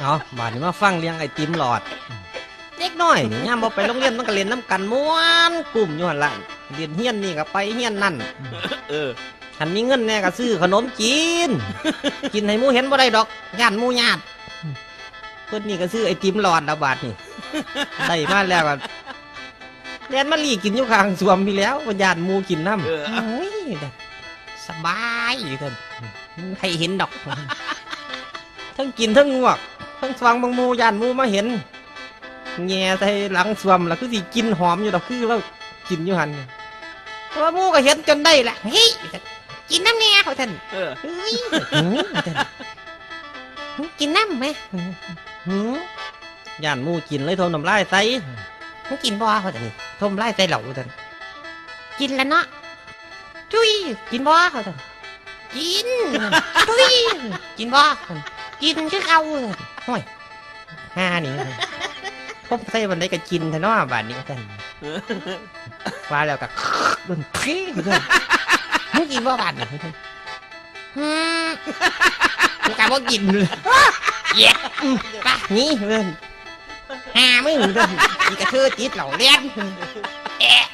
เอาบาดนี้มาฟังเลี้ยงไอติมหลอด เด็กน้อยนี่ยามบ่ไปโรงเรียนมันก็เรียนน้ำกันม้วนกลุ่มอยู่หั่นล่ะเรียนเฮียนนี่ก็ไปเฮียนนั่นเออหันมีเงินแน่ก็ซื้อขนมจีน กินให้หมูเห็นบ่ได้ดอกย่านหมูญาติเพิ่นนี่ก็ซื้อไอติมหลอดละบาทนี่ ได้มาแล้วก็เรียนมาลีกินอยู่ข้างสวมพี่แล้วบ่ย่านหมูกินน้ำเออ โอ้ยสบายท่านให้เห็นดอก ทั้งกินทั้งงวก ทั้งฟังบางหมูย่านหมูมาเห็นแง่ใส่หลังสวมแล้วคือสิกินหอมอยู่ดอกคือเรากินอยู่หันแต่ว่าหมูก็เห็นจนได้ละเฮ้ยกินน้ำแน่เขาท่านเออเฮ้ยหือท่านกินน้ำไหมหือย่านหมูกินเลยทนน้ำลายใส่มึงกินบ่เขาท่านนี่ทมลายใส่เหล่าท่านกินแล้วเนาะจุ้ยกินบ่เขาท่านกินจุ้ยกินบ่ กินคือเอาห่วยห้านี่พบใส่วันใดก็กินเถอะเนาะบาดนี้ท่านว่าแล้วก็โดนเพ่ท่านมึงกินบ่บาดนี่ท่านฮึมมึงกะบ่กินเลยเย้อืมไปนี่เพิ่นห้ามึงเพิ่นอีกระเทือติดเหล่าเลี้ยนแอะ